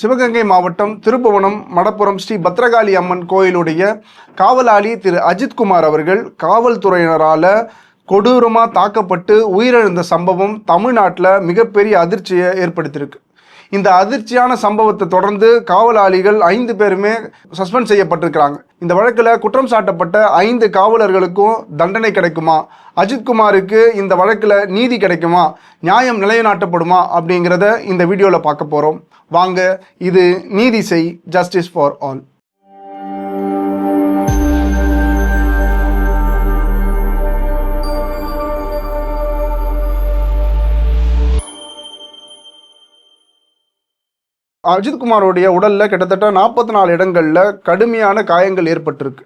சிவகங்கை மாவட்டம் திருப்புவனம் மடப்புறம் ஸ்ரீ பத்ரகாளி அம்மன் கோயிலுடைய காவலாளி திரு அஜித்குமார் அவர்கள் காவல்துறையினரால் கொடூரமாக தாக்கப்பட்டு உயிரிழந்த சம்பவம் தமிழ்நாட்டில் மிகப்பெரிய அதிர்ச்சியை ஏற்படுத்தியிருக்கு. இந்த அதிர்ச்சியான சம்பவத்தை தொடர்ந்து காவலாளிகள் ஐந்து பேருமே சஸ்பெண்ட் செய்யப்பட்டிருக்கிறாங்க. இந்த வழக்கில் குற்றம் சாட்டப்பட்ட ஐந்து காவலர்களுக்கும் தண்டனை கிடைக்குமா? அஜித்குமாருக்கு இந்த வழக்கில் நீதி கிடைக்குமா? நியாயம் நிலைநாட்டப்படுமா? அப்படிங்கிறத இந்த வீடியோவில் பார்க்க போகிறோம் வாங்க இது நீதி செய் ஜஸ்டிஸ் ஃபார் ஆல் அஜித்குமாரோடைய உடலில் கிட்டத்தட்ட நாற்பத்தி நாலு இடங்களில் கடுமையான காயங்கள் ஏற்பட்டிருக்கு.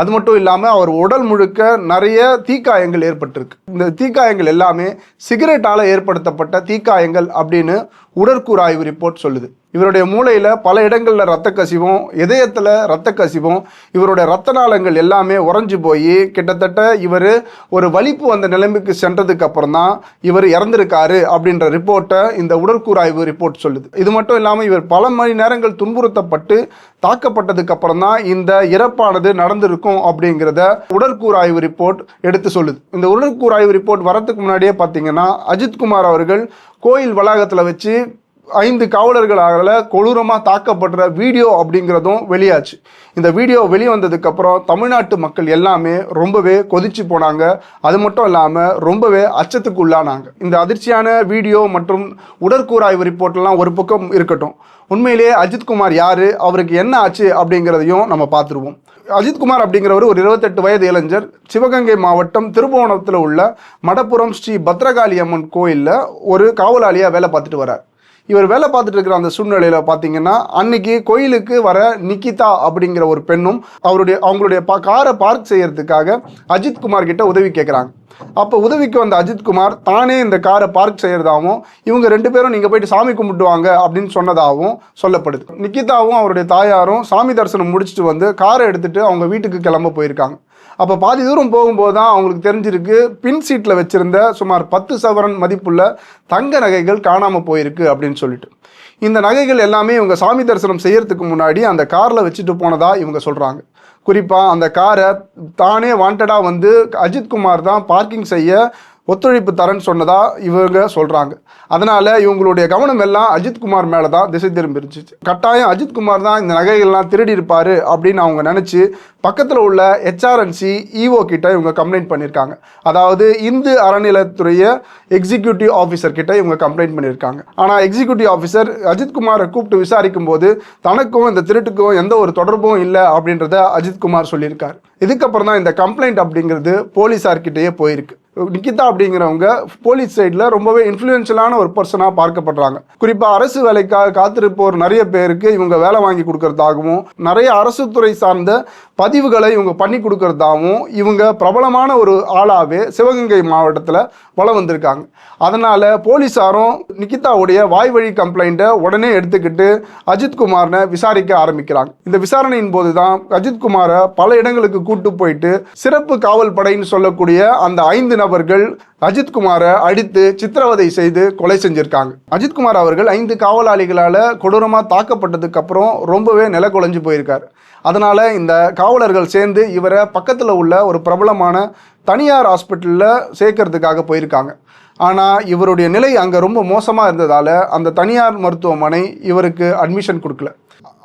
அது மட்டும் இல்லாமல் அவர் உடல் முழுக்க நிறைய தீக்காயங்கள் ஏற்பட்டிருக்கு. இந்த தீக்காயங்கள் எல்லாமே சிகரெட்டால் ஏற்படுத்தப்பட்ட தீக்காயங்கள் அப்படின்னு உடற்கூறு ஆய்வு ரிப்போர்ட் சொல்லுது. இவருடைய மூளையில் பல இடங்களில் ரத்த கசிவும் இதயத்தில் ரத்த கசிவும் இவருடைய ரத்த நாளங்கள் எல்லாமே உறைஞ்சி போய் கிட்டத்தட்ட இவர் ஒரு வலிப்பு வந்த நிலைமைக்கு சென்றதுக்கு அப்புறம் தான் இவர் இறந்திருக்காரு அப்படின்ற ரிப்போர்ட்டை இந்த உடற்கூறு ரிப்போர்ட் சொல்லுது. இது மட்டும் இல்லாமல் இவர் பல மணி நேரங்கள் துன்புறுத்தப்பட்டு தாக்கப்பட்டதுக்கு அப்புறம் தான் இந்த இறப்பானது நடந்திருக்கும் அப்படிங்கிறத உடற்கூறு ஆய்வு ரிப்போர்ட் எடுத்து சொல்லுது. இந்த உடற்கூறு ரிப்போர்ட் வரத்துக்கு முன்னாடியே பார்த்தீங்கன்னா அஜித்குமார் அவர்கள் கோயில் வளாகத்தில் வச்சு ஐந்து காவலர்களால் கொடூரமாக தாக்கப்படுற வீடியோ அப்படிங்கிறதும் வெளியாச்சு. இந்த வீடியோ வெளியே வந்ததுக்கப்புறம் தமிழ்நாட்டு மக்கள் எல்லாமே ரொம்பவே கொதிச்சு போனாங்க. அது மட்டும் இல்லாமல் ரொம்பவே அச்சத்துக்கு உள்ளானாங்க இந்த அதிர்ச்சியான வீடியோ மற்றும் உடற்கூறாய்வு ரிப்போர்ட்லாம் ஒரு பக்கம் இருக்கட்டும். உண்மையிலேயே அஜித்குமார் யார் அவருக்கு என்ன ஆச்சு அப்படிங்கிறதையும் நம்ம பார்த்துருவோம். அஜித்குமார் அப்படிங்கிறவர் ஒரு இருபத்தெட்டு வயது இளைஞர். சிவகங்கை மாவட்டம் திருபுவனத்தில் உள்ள மடப்புறம் ஸ்ரீ பத்ரகாளி அம்மன் கோயிலில் ஒரு காவலாளியாக வேலை பார்த்துட்டு வரார் இவர் வேலை பார்த்துட்டு இருக்கிற அந்த சூழ்நிலையில் பார்த்தீங்கன்னா அன்னைக்கு கோயிலுக்கு வர நிக்கிதா அப்படிங்கிற ஒரு பெண்ணும் அவருடைய அவங்களுடைய பா காரை பார்க் செய்யறதுக்காக அஜித் குமார் கிட்ட உதவி கேட்குறாங்க அப்போ உதவிக்கு வந்த அஜித்குமார் தானே இந்த காரை பார்க் செய்கிறதாகவும் இவங்க ரெண்டு பேரும் நீங்கள் போயிட்டு சாமி கும்பிட்டு வாங்க அப்படின்னு சொன்னதாகவும் சொல்லப்படுது. நிக்கிதாவும் அவருடைய தாயாரும் சாமி தரிசனம் முடிச்சுட்டு வந்து காரை எடுத்துட்டு அவங்க வீட்டுக்கு கிளம்ப போயிருக்காங்க. அப்போ பாதி தூரம் போகும்போது தான் அவங்களுக்கு தெரிஞ்சிருக்கு. பின் சீட்டில் வச்சுருந்த சுமார் பத்து சவரன் மதிப்புள்ள தங்க நகைகள் காணாமல் போயிருக்கு அப்படின்னு சொல்லிட்டு. இந்த நகைகள் எல்லாமே இவங்க சாமி தரிசனம் செய்யறதுக்கு முன்னாடி அந்த காரில் வச்சுட்டு போனதா இவங்க சொல்கிறாங்க குறிப்பாக அந்த காரை தானே வாண்டடாக வந்து அஜித்குமார் தான் பார்க்கிங் செய்ய ஒத்துழைப்பு தரேன்னு சொன்னதா இவங்க சொல்கிறாங்க அதனால் இவங்களுடைய கவனம் எல்லாம் அஜித்குமார் மேலே தான் திசை திரும்பிருச்சு கட்டாயம் அஜித்குமார் தான் இந்த நகைகள்லாம் திருடி இருப்பார் அப்படின்னு அவங்க நினச்சி பக்கத்தில் உள்ள ஹெச்ஆர்என்சி இஓ கிட்ட இவங்க கம்ப்ளைண்ட் பண்ணியிருக்காங்க அதாவது இந்து அறநிலையத்துறைய எக்ஸிக்யூட்டிவ் ஆஃபீஸர் கிட்ட இவங்க கம்ப்ளைண்ட் பண்ணியிருக்காங்க ஆனால் எக்ஸிக்யூட்டிவ் ஆஃபீஸர் அஜித்குமாரை கூப்பிட்டு விசாரிக்கும் போது தனக்கும் இந்த திருட்டுக்கும் எந்த ஒரு தொடர்பும் இல்லை அப்படின்றத அஜித்குமார் சொல்லியிருக்கார். இதுக்கப்புறம் தான் இந்த கம்ப்ளைண்ட் அப்படிங்கிறது போலீஸார்கிட்டயே போயிருக்கு. நிக்கிதா அப்படிங்கிறவங்க போலீஸ் சைடில் ரொம்பவே இன்ஃப்ளூயன்ஷியலான ஒரு பர்சனாக பார்க்கப்படுறாங்க. குறிப்பாக அரசு வேலைக்காக காத்திருப்போர் நிறைய பேருக்கு இவங்க வேலை வாங்கி கொடுக்கறதாகவும் நிறைய அரசு துறை சார்ந்த பதிவுகளை இவங்க பண்ணி கொடுக்கறதாகவும் இவங்க பிரபலமான ஒரு ஆளாகவே சிவகங்கை மாவட்டத்தில் கொலை வந்திருக்காங்க. அதனால் போலீஸாரும் நிக்கிதாவுடைய வாய் வழி கம்ப்ளைண்ட்டை உடனே எடுத்துக்கிட்டு அஜித்குமார்னை விசாரிக்க ஆரம்பிக்கிறாங்க. இந்த விசாரணையின் போது தான் அஜித்குமாரை பல இடங்களுக்கு கூட்டு போயிட்டு சிறப்பு காவல் படைன்னு சொல்லக்கூடிய அந்த ஐந்து நபர்கள் அஜித்குமாரை அடித்து சித்திரவதை செய்து கொலை செஞ்சிருக்காங்க. அஜித்குமார் அவர்கள் ஐந்து காவலாளிகளால் கொடூரமாக தாக்கப்பட்டதுக்கு அப்புறம் ரொம்பவே நில குலைஞ்சு போயிருக்கார். அதனால் இந்த காவலர்கள் சேர்ந்து இவரை பக்கத்தில் உள்ள ஒரு பிரபலமான தனியார் ஹாஸ்பிட்டலில் சேர்க்கறதுக்காக போயிருக்காங்க. ஆனால் இவருடைய நிலை அங்கே ரொம்ப மோசமாக இருந்ததால் அந்த தனியார் மருத்துவமனை இவருக்கு அட்மிஷன் கொடுக்கல.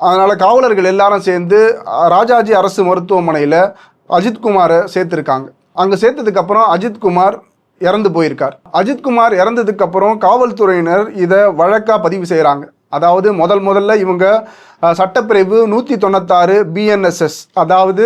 அதனால் காவலர்கள் எல்லாரும் சேர்ந்து ராஜாஜி அரசு மருத்துவமனையில் அஜித்குமாரை சேர்த்துருக்காங்க. அங்கே சேர்த்ததுக்கப்புறம் அஜித்குமார் இறந்து போயிருக்கார். அஜித்குமார் இறந்ததுக்கப்புறம் காவல்துறையினர் இதை வழக்காக பதிவு செய்கிறாங்க அதாவது முதல் முதல்ல இவங்க சட்டப்பிரிவு நூற்றி தொண்ணூத்தாறு பிஎன்எஸ்எஸ் அதாவது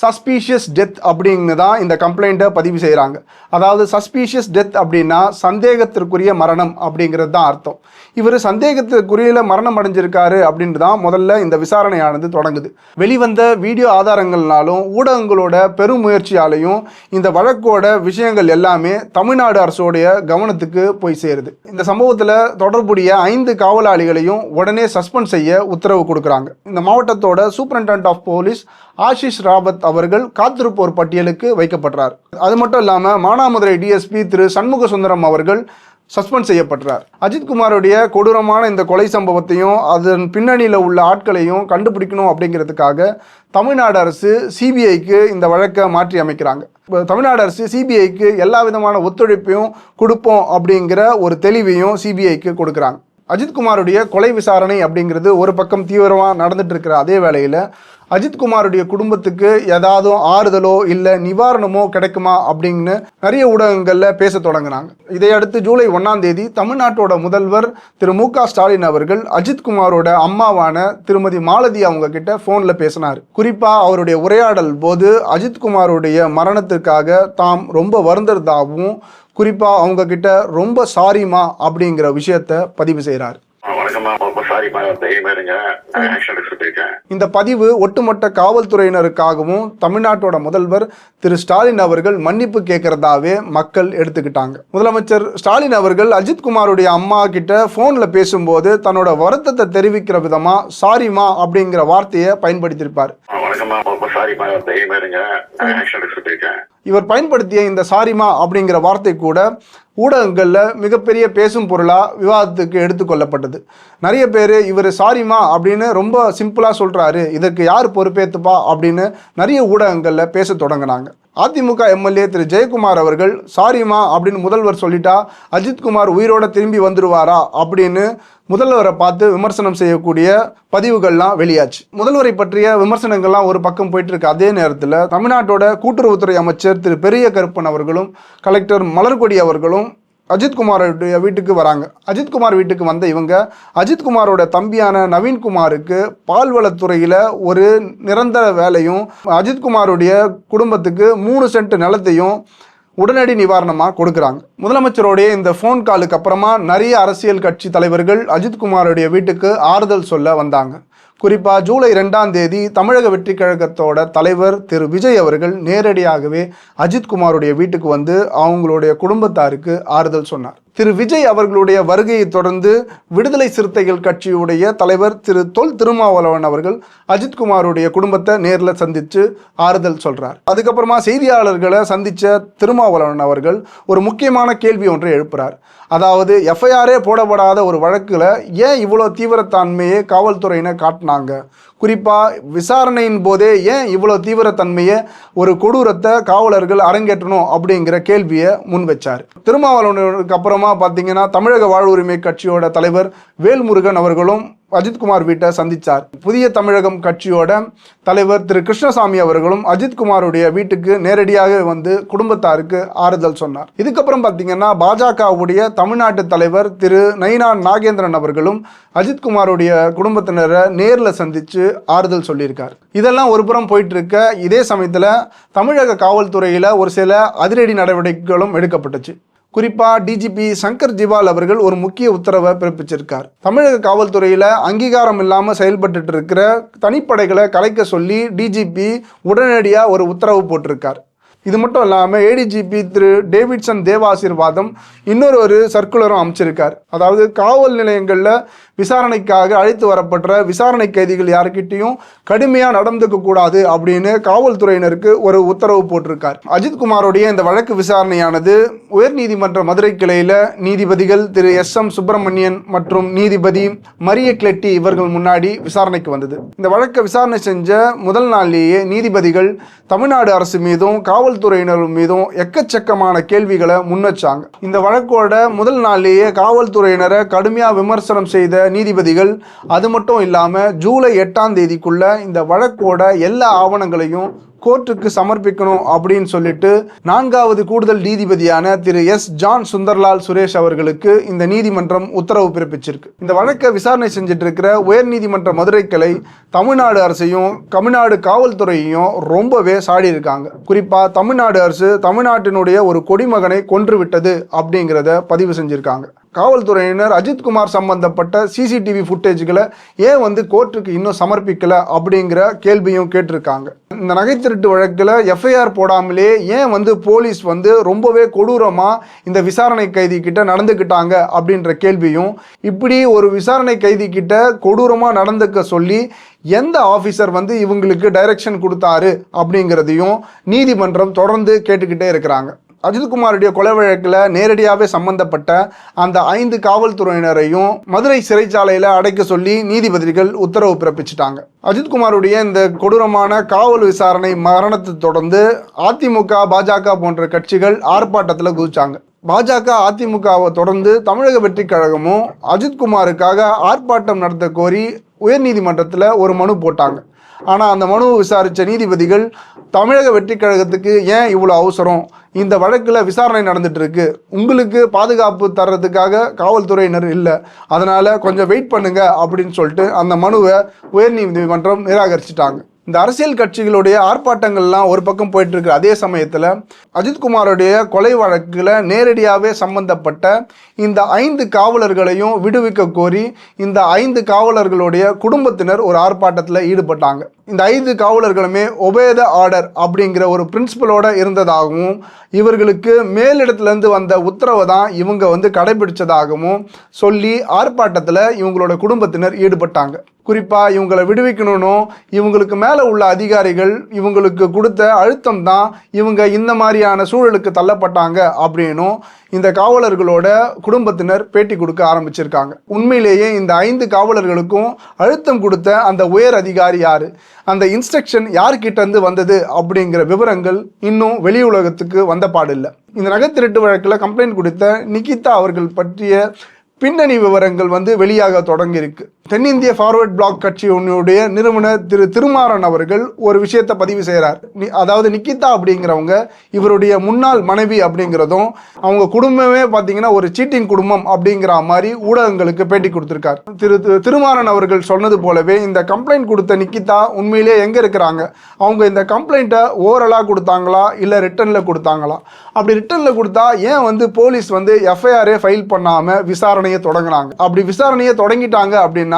சஸ்பீஷியஸ் டெத் அப்படின்னு தான் இந்த கம்ப்ளைண்ட்டை பதிவு செய்கிறாங்க அதாவது சஸ்பீஷியஸ் டெத் அப்படின்னா சந்தேகத்திற்குரிய மரணம் அப்படிங்கிறது தான் அர்த்தம். இவர் சந்தேகத்திற்குரிய மரணம் அடைஞ்சிருக்காரு அப்படின்ட்டு தான் முதல்ல இந்த விசாரணையானது தொடங்குது. வெளிவந்த வீடியோ ஆதாரங்கள்னாலும் ஊடகங்களோட பெருமுயற்சியாலையும் இந்த வழக்கோட விஷயங்கள் எல்லாமே தமிழ்நாடு அரசோடைய கவனத்துக்கு போய் சேருது. இந்த சம்பவத்தில் தொடர்புடைய ஐந்து காவலாளிகளையும் உடனே சஸ்பெண்ட் செய்ய உத்தரவு கொடுக்குறாங்க. இந்த மாவட்டத்தோட superintendent of police Ashish Rawat அவர்கள் காத்திருப்போர் பட்டியலுக்கு வைக்கப்படுறார் அது மட்டும் இல்லாமல் மானாமதுரை டிஎஸ்பி திரு சண்முக சுந்தரம் அவர்கள் சஸ்பெண்ட் செய்யப்படுறார் அஜித்குமாருடைய கொடூரமான இந்த கொலை சம்பவத்தையும் அதன் பின்னணியில் உள்ள ஆட்களையும் கண்டுபிடிக்கணும் அப்படிங்கிறதுக்காக தமிழ்நாடு அரசு சிபிஐக்கு இந்த வழக்கை மாற்றி அமைக்கிறாங்க. தமிழ்நாடு அரசு சிபிஐக்கு எல்லா விதமான ஒத்துழைப்பையும் கொடுப்போம் அப்படிங்கிற ஒரு தெளிவையும் சிபிஐக்கு கொடுக்குறாங்க. அஜித்குமாருடைய கொலை விசாரணை அப்படிங்கிறது ஒரு பக்கம் தீவிரமாக நடந்துட்டு இருக்கிற அதே வேளையில் அஜித்குமாருடைய குடும்பத்துக்கு ஏதாவது ஆறுதலோ இல்லை நிவாரணமோ கிடைக்குமா அப்படின்னு நிறைய ஊடகங்களில் பேச தொடங்கினாங்க இதையடுத்து ஜூலை ஒன்றாம் தேதி தமிழ்நாட்டோட முதல்வர் திரு மு க ஸ்டாலின் அவர்கள் அஜித்குமாரோட அம்மாவான திருமதி மாலதி அவங்க கிட்ட ஃபோனில் பேசினார். குறிப்பாக அவருடைய உரையாடல் போது அஜித்குமாருடைய மரணத்திற்காக தாம் ரொம்ப வருந்ததாகவும் குறிப்பாக அவங்க கிட்ட ரொம்ப சாரிமா அப்படிங்கிற விஷயத்த பதிவு செய்கிறார் வணக்கம்மா ரொம்ப சாரிம்மா தைரியமா இருங்க ஆக்ஷன் எடுத்துட்டு போயிருக்கேன் இந்த பதிவு ஒட்டுமொத்த காவல்துறையினருக்காகவும் தமிழ்நாட்டோட முதல்வர் திரு ஸ்டாலின் அவர்கள் மன்னிப்பு கேட்கறதாவே மக்கள் எடுத்துக்கிட்டாங்க. முதலமைச்சர் ஸ்டாலின் அவர்கள் அஜித்குமாருடைய அம்மா கிட்ட ஃபோனில் பேசும்போது தன்னோட வருத்தத்தை தெரிவிக்கிற விதமா சாரிமா அப்படிங்கிற வார்த்தையை பயன்படுத்தியிருப்பார். ஆ, வணக்கம்மா ரொம்ப சாரிம்மா தைரியமா இருங்க ஆக்ஷன் எடுத்துட்டு போயிருக்கேன் இவர் பயன்படுத்திய இந்த சாரிமா அப்படிங்கிற வார்த்தை கூட ஊடகங்களில் மிகப்பெரிய பேசும் பொருளாக விவாதத்துக்கு எடுத்துக்கொள்ளப்பட்டது நிறைய பேர் இவர் சாரிமா அப்படின்னு ரொம்ப சிம்பிளாக சொல்கிறாரு இதற்கு யார் பொறுப்பேற்றுப்பா அப்படின்னு நிறைய ஊடகங்களில் பேச தொடங்கினாங்க. அதிமுக எம்எல்ஏ திரு ஜெயக்குமார் அவர்கள் சாரிமா அப்படின்னு முதல்வர் சொல்லிட்டா அஜித்குமார் உயிரோட திரும்பி வந்துடுவாரா அப்படின்னு முதல்வரை பார்த்து விமர்சனம் செய்யக்கூடிய பதிவுகள்லாம் வெளியாச்சு. முதல்வரை பற்றிய விமர்சனங்கள்லாம் ஒரு பக்கம் போயிட்டு இருக்கு அதே நேரத்தில் தமிழ்நாட்டோட கூட்டுறவுத்துறை அமைச்சர் திரு பெரிய கருப்பன் அவர்களும் கலெக்டர் மலர்கொடி அவர்களும் அஜித்குமாரோடைய வீட்டுக்கு வராங்க. அஜித்குமார் வீட்டுக்கு வந்த இவங்க அஜித்குமாரோட தம்பியான நவீன்குமாருக்கு பால்வளத்துறையில் ஒரு நிரந்தர வேலையும் அஜித்குமாருடைய குடும்பத்துக்கு மூணு சென்ட் நிலத்தையும் உடனடி நிவாரணமாக கொடுக்குறாங்க. முதலமைச்சருடைய இந்த ஃபோன் காலுக்கு அப்புறமா நிறைய அரசியல் கட்சி தலைவர்கள் அஜித்குமாருடைய வீட்டுக்கு ஆறுதல் சொல்ல வந்தாங்க. குறிப்பாக ஜூலை ரெண்டாம் தேதி தமிழக வெற்றி கழகத்தோட தலைவர் திரு விஜய் அவர்கள் நேரடியாகவே அஜித்குமாருடைய வீட்டுக்கு வந்து அவங்களுடைய குடும்பத்தாருக்கு ஆறுதல் சொன்னார். திரு விஜய் அவர்களுடைய வருகையை தொடர்ந்து விடுதலை சிறுத்தைகள் கட்சியுடைய தலைவர் திரு தொல் திருமாவளவன் அவர்கள் அஜித்குமாருடைய குடும்பத்தை நேரில் சந்தித்து ஆறுதல் சொல்கிறார் அதுக்கப்புறமா செய்தியாளர்களை சந்தித்த திருமாவளவன் அவர்கள் ஒரு முக்கியமான கேள்வி ஒன்றை எழுப்புறார். அதாவது எஃப்ஐஆரே போடப்படாத ஒரு வழக்கில் ஏன் இவ்வளோ தீவிரத்தன்மையை காவல்துறையினர் காட்டினாங்க? குறிப்பாக விசாரணையின் போதே ஏன் இவ்வளோ தீவிரத்தன்மையை ஒரு கொடூரத்தை காவலர்கள் அரங்கேற்றணும் அப்படிங்கிற கேள்வியை முன் வச்சார். திருமாவளவனுக்கு அப்புறமா பார்த்தீங்கன்னா தமிழக வாழ்வுரிமை கட்சியோட தலைவர் வேல்முருகன் அவர்களும் அஜித்குமார் வீட்டை சந்திச்சார். புதிய தமிழகம் கட்சியோட தலைவர் திரு கிருஷ்ணசாமி அவர்களும் அஜித்குமாருடைய வீட்டுக்கு நேரடியாக வந்து குடும்பத்தாருக்கு ஆறுதல் சொன்னார். இதுக்கப்புறம் பார்த்தீங்கன்னா பாஜகவுடைய தமிழ்நாட்டு தலைவர் திரு நயினா நாகேந்திரன் அவர்களும் அஜித்குமாருடைய குடும்பத்தினரை நேரில் சந்தித்து ஆறுதல் சொல்லியிருக்கார். இதெல்லாம் ஒரு புறம் போயிட்டு இருக்க இதே சமயத்தில் தமிழக காவல்துறையில் ஒரு சில அதிரடி நடவடிக்கைகளும் எடுக்கப்பட்டுச்சு. குறிப்பாக டிஜிபி சங்கர் ஜிவால் அவர்கள் ஒரு முக்கிய உத்தரவை பிறப்பிச்சிருக்கார். தமிழக காவல்துறையில் அங்கீகாரம் இல்லாமல் செயல்பட்டு இருக்கிற தனிப்படைகளை கலைக்க சொல்லி டிஜிபி உடனடியாக ஒரு உத்தரவு போட்டிருக்கார். இது மட்டும் இல்லாமல் ஏடிஜிபி திரு டேவிட்சன் தேவாசீர்வாதம் இன்னொரு ஒரு சர்க்குலரும் அமைச்சிருக்கார். அதாவது காவல் நிலையங்களில் விசாரணைக்காக அழைத்து வரப்பட்ட விசாரணை கைதிகள் யாருக்கிட்டையும் கடுமையாக நடந்துக்க கூடாது அப்படின்னு காவல்துறையினருக்கு ஒரு உத்தரவு போட்டிருக்கார். அஜித்குமாரோடைய இந்த வழக்கு விசாரணையானது உயர்நீதிமன்ற மதுரை கிளையில் நீதிபதிகள் திரு எஸ் எம் சுப்பிரமணியன் மற்றும் நீதிபதி மரிய கிளெட்டி இவர்கள் முன்னாடி விசாரணைக்கு வந்தது. இந்த வழக்கை விசாரணை செஞ்ச முதல் நாள்லேயே நீதிபதிகள் தமிழ்நாடு அரசு மீதும் காவல் காவல்துறையினர் மீதும் எக்கச்சக்கமான கேள்விகளை முன்வச்சாங்க இந்த வழக்கோட முதல் நாள்லேயே காவல்துறையினரை கடுமையாக விமர்சனம் செய்த நீதிபதிகள் அது மட்டும் இல்லாமல் ஜூலை எட்டாம் தேதிக்குள்ள இந்த வழக்கோட எல்லா ஆவணங்களையும் கோர்ட்டுக்கு சமர்ப்பிக்கணும் அப்படின்னு சொல்லிட்டு நான்காவது கூடுதல் நீதிபதியான திரு எஸ் ஜான் சுந்தர்லால் சுரேஷ் அவர்களுக்கு இந்த நீதிமன்றம் உத்தரவு பிறப்பிச்சிருக்கு. இந்த வழக்கை விசாரணை செஞ்சுட்டு இருக்கிற உயர்நீதிமன்ற மதுரை கிளை தமிழ்நாடு அரசையும் தமிழ்நாடு காவல்துறையையும் ரொம்பவே சாடி இருக்காங்க குறிப்பா தமிழ்நாடு அரசு தமிழ்நாட்டினுடைய ஒரு கொடிமகனை கொன்று விட்டது அப்படிங்கிறத பதிவு செஞ்சிருக்காங்க. காவல்துறையினர் அஜித்குமார் சம்பந்தப்பட்ட சிசிடிவி ஃபுட்டேஜ்களை ஏன் வந்து கோர்ட்டுக்கு இன்னும் சமர்ப்பிக்கலை அப்படிங்கிற கேள்வியும் கேட்டிருக்காங்க. இந்த நகை திருட்டு வழக்கில் எஃப்ஐஆர் போடாமலே ஏன் வந்து போலீஸ் வந்து ரொம்பவே கொடூரமாக இந்த விசாரணை கைதி கிட்ட நடந்துக்கிட்டாங்க அப்படின்ற கேள்வியும் இப்படி ஒரு விசாரணை கைதி கிட்ட கொடூரமாக நடந்துக்க சொல்லி எந்த ஆஃபீஸர் வந்து இவங்களுக்கு டைரக்ஷன் கொடுத்தாரு அப்படிங்கிறதையும் நீதிமன்றம் தொடர்ந்து கேட்டுக்கிட்டே இருக்கிறாங்க. அஜித்குமாருடைய கொலை வழக்கில் நேரடியாகவே சம்பந்தப்பட்ட அந்த ஐந்து காவல்துறையினரையும் மதுரை சிறைச்சாலையில் அடைக்க சொல்லி நீதிபதிகள் உத்தரவு பிறப்பிச்சிட்டாங்க. அஜித்குமாருடைய இந்த கொடூரமான காவல் விசாரணை மரணத்தை தொடர்ந்து அதிமுக பாஜக போன்ற கட்சிகள் ஆர்ப்பாட்டத்தில் குதிச்சாங்க. பாஜக அதிமுகவை தொடர்ந்து தமிழக வெற்றி கழகமும் அஜித்குமாருக்காக ஆர்ப்பாட்டம் நடத்த கோரி உயர்நீதிமன்றத்தில் ஒரு மனு போட்டாங்க. ஆனால் அந்த மனுவை விசாரித்த நீதிபதிகள் தமிழக வெற்றிக் கழகத்துக்கு ஏன் இவ்வளோ அவசரம்? இந்த வழக்கில் விசாரணை நடந்துட்டு இருக்கு உங்களுக்கு பாதுகாப்பு தர்றதுக்காக காவல்துறையினர் இல்லை. அதனால் கொஞ்சம் வெயிட் பண்ணுங்க அப்படின்னு சொல்லிட்டு அந்த மனுவை உயர்நீதிமன்றம் நிராகரிச்சிட்டாங்க. இந்த அரசியல் கட்சிகளுடைய ஆர்ப்பாட்டங்கள்லாம் ஒரு பக்கம் போயிட்டு இருக்கு அதே சமயத்தில் அஜித்குமாருடைய கொலை வழக்கில் நேரடியாகவே சம்பந்தப்பட்ட இந்த ஐந்து காவலர்களையும் விடுவிக்க கோரி இந்த ஐந்து காவலர்களுடைய குடும்பத்தினர் ஒரு ஆர்ப்பாட்டத்தில் ஈடுபட்டாங்க. இந்த ஐந்து காவலர்களுமே ஒபேத ஆர்டர் அப்படிங்கிற ஒரு பிரின்சிபலோட இருந்ததாகவும் இவர்களுக்கு மேலிடத்துலேருந்து வந்த உத்தரவை தான் இவங்க வந்து கடைபிடிச்சதாகவும் சொல்லி ஆர்ப்பாட்டத்தில் இவங்களோட குடும்பத்தினர் ஈடுபட்டாங்க. குறிப்பாக இவங்களை விடுவிக்கணும்னும் இவங்களுக்கு மேலே உள்ள அதிகாரிகள் இவங்களுக்கு கொடுத்த அழுத்தம் தான் இவங்க இந்த மாதிரியான சூழலுக்கு தள்ளப்பட்டாங்க அப்படின்னும் இந்த காவலர்களோட குடும்பத்தினர் பேட்டி கொடுக்க ஆரம்பிச்சிருக்காங்க. உண்மையிலேயே இந்த ஐந்து காவலர்களுக்கும் அழுத்தம் கொடுத்த அந்த உயர் அதிகாரி யார்? அந்த இன்ஸ்ட்ரக்ஷன் யார்கிட்ட இருந்து வந்தது அப்படிங்கிற விவரங்கள் இன்னும் வெளி உலகத்துக்கு வந்த பாடில்லை. இந்த நகை திருட்டு வழக்கில் கம்ப்ளைண்ட் கொடுத்த நிகிதா அவர்கள் பற்றிய பின்னணி விவரங்கள் வந்து வெளியாக தொடங்கியிருக்கு. தென்னிந்திய ஃபார்வர்ட் பிளாக் கட்சியினுடைய நிறுவனர் திரு திருமாறன் அவர்கள் ஒரு விஷயத்தை பதிவு செய்கிறார் அதாவது நிக்கிதா அப்படிங்கிறவங்க இவருடைய முன்னாள் மனைவி அப்படிங்கிறதும் அவங்க குடும்பமே பார்த்தீங்கன்னா ஒரு சீட்டிங் குடும்பம் அப்படிங்கிற மாதிரி ஊடகங்களுக்கு பேட்டி கொடுத்துருக்கார். திரு திரு- திருமாறன் அவர்கள் சொன்னது போலவே இந்த கம்ப்ளைண்ட் கொடுத்த நிக்கிதா உண்மையிலேயே எங்கே இருக்கிறாங்க? அவங்க இந்த கம்ப்ளைண்ட்டை ஓரலாக கொடுத்தாங்களா? இல்லை ரிட்டனில் கொடுத்தாங்களா? அப்படி ரிட்டனில் கொடுத்தா ஏன் வந்து போலீஸ் வந்து எஃப்ஐஆரே ஃபைல் பண்ணாமல் விசாரணையை தொடங்கினாங்க அப்படி விசாரணையை தொடங்கிட்டாங்க அப்படின்னா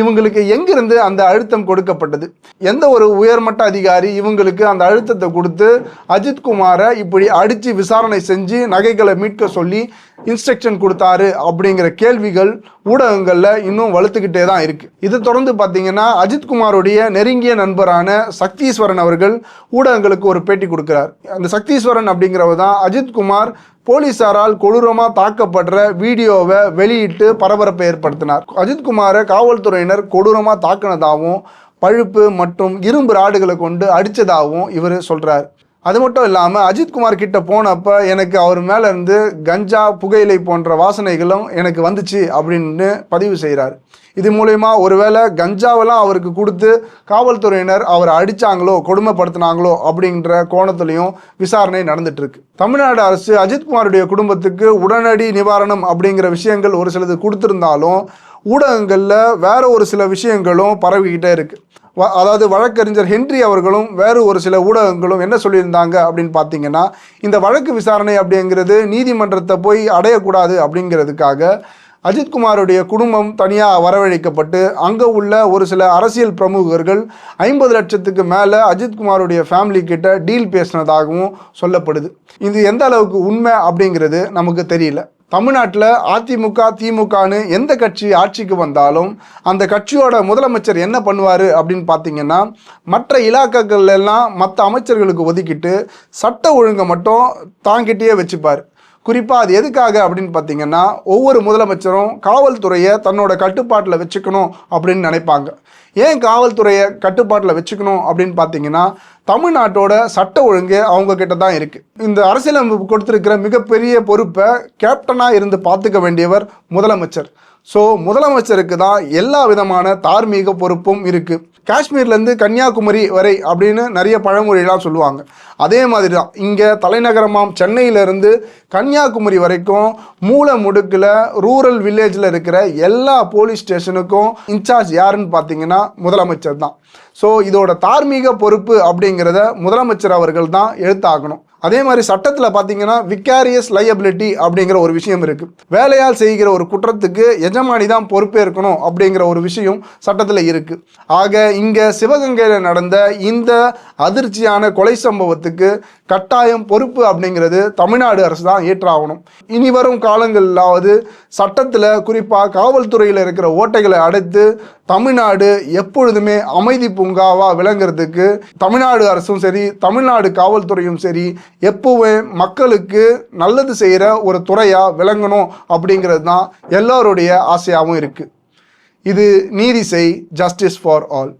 இவங்களுக்கு எங்கிருந்து அந்த அழுத்தம் கொடுக்கப்பட்டது? எந்த ஒரு உயர்மட்ட அதிகாரி இவங்களுக்கு அந்த அழுத்தத்தை கொடுத்து அஜித் குமாரை இப்படி அடித்து விசாரணை செஞ்சு நகைகளை மீட்க சொல்லி இன்ஸ்ட்ரக்ஷன் கொடுத்தாரு அப்படிங்கிற கேள்விகள் ஊடகங்களில் இன்னும் வலுத்துக்கிட்டே தான் இருக்குது இது தொடர்ந்து பார்த்தீங்கன்னா அஜித்குமாருடைய நெருங்கிய நண்பரான சக்தீஸ்வரன் அவர்கள் ஊடகங்களுக்கு ஒரு பேட்டி கொடுக்குறார். அந்த சக்தீஸ்வரன் அப்படிங்கிறவர் தான் அஜித்குமார் போலீசாரால் கொடூரமாக தாக்கப்படுற வீடியோவை வெளியிட்டு பரபரப்பை ஏற்படுத்தினார். அஜித்குமாரை காவல்துறையினர் கொடூரமாக தாக்குனதாகவும் பழுப்பு மற்றும் இரும்பு ராடுகளை கொண்டு அடித்ததாகவும் இவர் சொல்கிறார் அது மட்டும் இல்லாமல் அஜித்குமார் கிட்ட போனப்ப எனக்கு அவர் மேலே இருந்து கஞ்சா புகையிலை போன்ற வாசனைகளும் எனக்கு வந்துச்சு அப்படின்னு பதிவு செய்கிறார் இது மூலயமா ஒருவேளை கஞ்சாவெல்லாம் அவருக்கு கொடுத்து காவல்துறையினர் அவரை அடித்தாங்களோ கொடுமைப்படுத்தினாங்களோ அப்படின்ற கோணத்துலையும் விசாரணை நடந்துட்டுருக்கு. தமிழ்நாடு அரசு அஜித்குமாருடைய குடும்பத்துக்கு உடனடி நிவாரணம் அப்படிங்கிற விஷயங்கள் ஒரு சிலது கொடுத்துருந்தாலும் ஊடகங்களில் வேற ஒரு சில விஷயங்களும் பரவிக்கிட்டே இருக்குது அதாவது வழக்கறிஞர் ஹென்றி அவர்களும் வேறு ஒரு சில ஊடகங்களும் என்ன சொல்லியிருந்தாங்க அப்படின்னு பார்த்தீங்கன்னா இந்த வழக்கு விசாரணை அப்படிங்கிறது நீதிமன்றத்தை போய் அடையக்கூடாது அப்படிங்கிறதுக்காக அஜித்குமாருடைய குடும்பம் தனியாக வரவழைக்கப்பட்டு அங்கே உள்ள ஒரு சில அரசியல் பிரமுகர்கள் ஐம்பது லட்சத்துக்கு மேலே அஜித்குமாருடைய ஃபேமிலி கிட்ட டீல் பேசினதாகவும் சொல்லப்படுது. இது எந்த அளவுக்கு உண்மை அப்படிங்கிறது நமக்கு தெரியல. தமிழ்நாட்டில் அதிமுக திமுகன்னு எந்த கட்சி ஆட்சிக்கு வந்தாலும் அந்த கட்சியோட முதலமைச்சர் என்ன பண்ணுவார் அப்படின்னு பார்த்தீங்கன்னா மற்ற இலாக்காக்கள் எல்லாம் மற்ற அமைச்சர்களுக்கு ஒதுக்கிட்டு சட்ட ஒழுங்கை மட்டும் தாங்கிட்டே வச்சுப்பார். குறிப்பாக அது எதுக்காக அப்படின்னு பார்த்தீங்கன்னா ஒவ்வொரு முதலமைச்சரும் காவல்துறையை தன்னோட கட்டுப்பாட்டில் வச்சுக்கணும் அப்படின்னு நினைப்பாங்க. ஏன் காவல்துறையை கட்டுப்பாட்டில் வச்சுக்கணும் அப்படின்னு பார்த்தீங்கன்னா தமிழ்நாட்டோட சட்ட ஒழுங்கு அவங்க கிட்ட தான் இருக்குது இந்த அரசியலமைப்பு கொடுத்துருக்கிற மிகப்பெரிய பொறுப்பை கேப்டனாக இருந்து பார்த்துக்க வேண்டியவர் முதலமைச்சர். ஸோ முதலமைச்சருக்கு தான் எல்லா விதமான தார்மீக பொறுப்பும் இருக்குது காஷ்மீர்லேருந்து கன்னியாகுமரி வரை அப்படின்னு நிறைய பழமொழியெல்லாம் சொல்லுவாங்க. அதே மாதிரி தான் இங்கே தலைநகரமாம் சென்னையிலேருந்து கன்னியாகுமரி வரைக்கும் மூளை முடுக்கில் ரூரல் வில்லேஜில் இருக்கிற எல்லா போலீஸ் ஸ்டேஷனுக்கும் இன்சார்ஜ் யாருன்னு பார்த்தீங்கன்னா முதலமைச்சர் தான் ஸோ இதோட தார்மீக பொறுப்பு அப்படிங்கிறத முதலமைச்சர் அவர்கள் தான் எடுத்தாகணும். அதே மாதிரி சட்டத்தில் பார்த்தீங்கன்னா விக்காரியஸ் லையபிலிட்டி அப்படிங்கிற ஒரு விஷயம் இருக்கு. வேலையால் செய்கிற ஒரு குற்றத்துக்கு எஜமானி தான் பொறுப்பேற்கணும் அப்படிங்கிற ஒரு விஷயம் சட்டத்தில் இருக்கு. ஆக இங்கே சிவகங்கையில் நடந்த இந்த அதிர்ச்சியான கொலை சம்பவத்துக்கு கட்டாயம் பொறுப்பு அப்படிங்கிறது தமிழ்நாடு அரசு தான் ஏற்றாகணும். இனி வரும் காலங்களிலாவது சட்டத்தில் குறிப்பாக காவல்துறையில் இருக்கிற ஓட்டைகளை அடைத்து தமிழ்நாடு எப்பொழுதுமே அமைதி பூங்காவாக விளங்குறதுக்கு தமிழ்நாடு அரசும் சரி தமிழ்நாடு காவல்துறையும் சரி எப்போவுமே மக்களுக்கு நல்லது செய்கிற ஒரு துறையாக விளங்கணும் அப்படிங்கிறது தான் எல்லோருடைய ஆசையாகவும் இருக்குது இது நீதி செய் ஜஸ்டிஸ் ஃபார் ஆல்